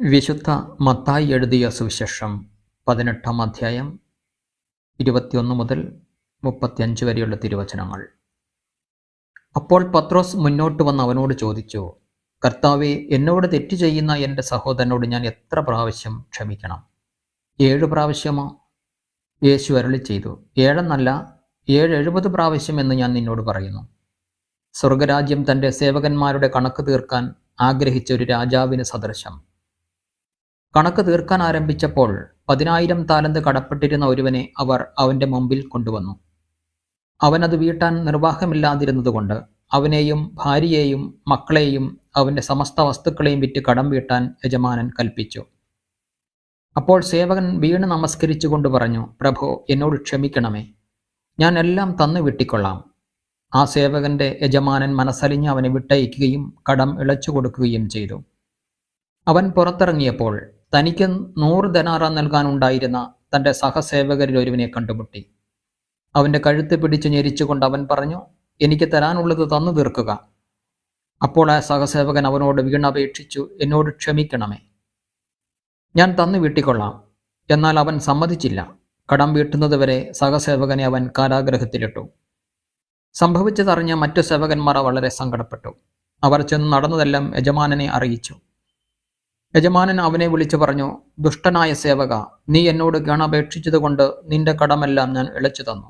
വിശുദ്ധ മത്തായി എഴുതിയ സുവിശേഷം പതിനെട്ടാം അധ്യായം ഇരുപത്തിയൊന്ന് മുതൽ മുപ്പത്തിയഞ്ച് വരെയുള്ള തിരുവചനങ്ങൾ. അപ്പോൾ പത്രോസ് മുന്നോട്ട് വന്ന് അവനോട് ചോദിച്ചു കർത്താവെ എന്നോട് തെറ്റ് ചെയ്യുന്ന എന്റെ സഹോദരനോട് ഞാൻ എത്ര പ്രാവശ്യം ക്ഷമിക്കണം? ഏഴ് പ്രാവശ്യമോ? യേശു അരളി ചെയ്തു ഏഴെന്നല്ല ഏഴ് എഴുപത് പ്രാവശ്യം എന്ന് ഞാൻ നിന്നോട് പറയുന്നു. സ്വർഗരാജ്യം തന്റെ സേവകന്മാരുടെ കണക്ക് തീർക്കാൻ ആഗ്രഹിച്ച ഒരു രാജാവിന് സദൃശം. കണക്ക് തീർക്കാൻ ആരംഭിച്ചപ്പോൾ പതിനായിരം താലന്ത് കടപ്പെട്ടിരുന്ന ഒരുവനെ അവർ അവന്റെ മുമ്പിൽ കൊണ്ടുവന്നു. അവനത് വീട്ടാൻ നിർവാഹമില്ലാതിരുന്നതുകൊണ്ട് അവനെയും ഭാര്യയെയും മക്കളെയും അവന്റെ സമസ്ത വസ്തുക്കളെയും വിറ്റ് കടം വീട്ടാൻ യജമാനൻ കൽപ്പിച്ചു. അപ്പോൾ സേവകൻ വീണ് നമസ്കരിച്ചുകൊണ്ട് പറഞ്ഞു പ്രഭോ എന്നോട് ക്ഷമിക്കണമേ. ഞാൻ എല്ലാം തന്നു വിട്ടിക്കൊള്ളാം. ആ സേവകന്റെ യജമാനൻ മനസ്സലിഞ്ഞ് അവനെ വിട്ടയക്കുകയും കടം ഇളച്ചു കൊടുക്കുകയും ചെയ്തു. അവൻ പുറത്തിറങ്ങിയപ്പോൾ തനിക്ക് നൂറ് ധനാറ നൽകാനുണ്ടായിരുന്ന തന്റെ സഹസേവകരിൽ ഒരുവനെ കണ്ടുമുട്ടി. അവന്റെ കഴുത്ത് പിടിച്ച് ഞെരിച്ചുകൊണ്ട് അവൻ പറഞ്ഞു എനിക്ക് തരാനുള്ളത് തന്നു തീർക്കുക. അപ്പോൾ ആ സഹസേവകൻ അവനോട് വീണപേക്ഷിച്ചു എന്നോട് ക്ഷമിക്കണമേ. ഞാൻ തന്നു വീട്ടിക്കൊള്ളാം. എന്നാൽ അവൻ സമ്മതിച്ചില്ല. കടം വീട്ടുന്നതുവരെ സഹസേവകനെ അവൻ കാരാഗ്രഹത്തിലിട്ടു. സംഭവിച്ചതറിഞ്ഞ മറ്റു സേവകന്മാർ വളരെ സങ്കടപ്പെട്ടു. അവർ ചെന്ന് നടന്നതെല്ലാം യജമാനനെ അറിയിച്ചു. യജമാനൻ അവനെ വിളിച്ചു പറഞ്ഞു ദുഷ്ടനായ സേവക നീ എന്നോട് ഗണപേക്ഷിച്ചതുകൊണ്ട് നിന്റെ കടമെല്ലാം ഞാൻ ഇളച്ചു തന്നു.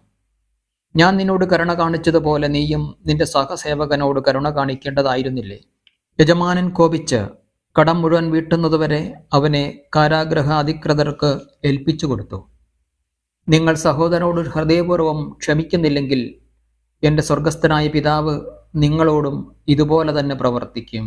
ഞാൻ നിന്നോട് കരുണ കാണിച്ചതുപോലെ നീയും നിന്റെ സഹസേവകനോട് കരുണ കാണിക്കേണ്ടതായിരുന്നില്ലേ? യജമാനൻ കോപിച്ച് കടം മുഴുവൻ വീട്ടുന്നതുവരെ അവനെ കാരാഗ്രഹ അധികൃതർക്ക് ഏൽപ്പിച്ചു കൊടുത്തു. നിങ്ങൾ സഹോദരനോട് ഹൃദയപൂർവം ക്ഷമിക്കുന്നില്ലെങ്കിൽ എന്റെ സ്വർഗസ്ഥനായ പിതാവ് നിങ്ങളോടും ഇതുപോലെ തന്നെ പ്രവർത്തിക്കും.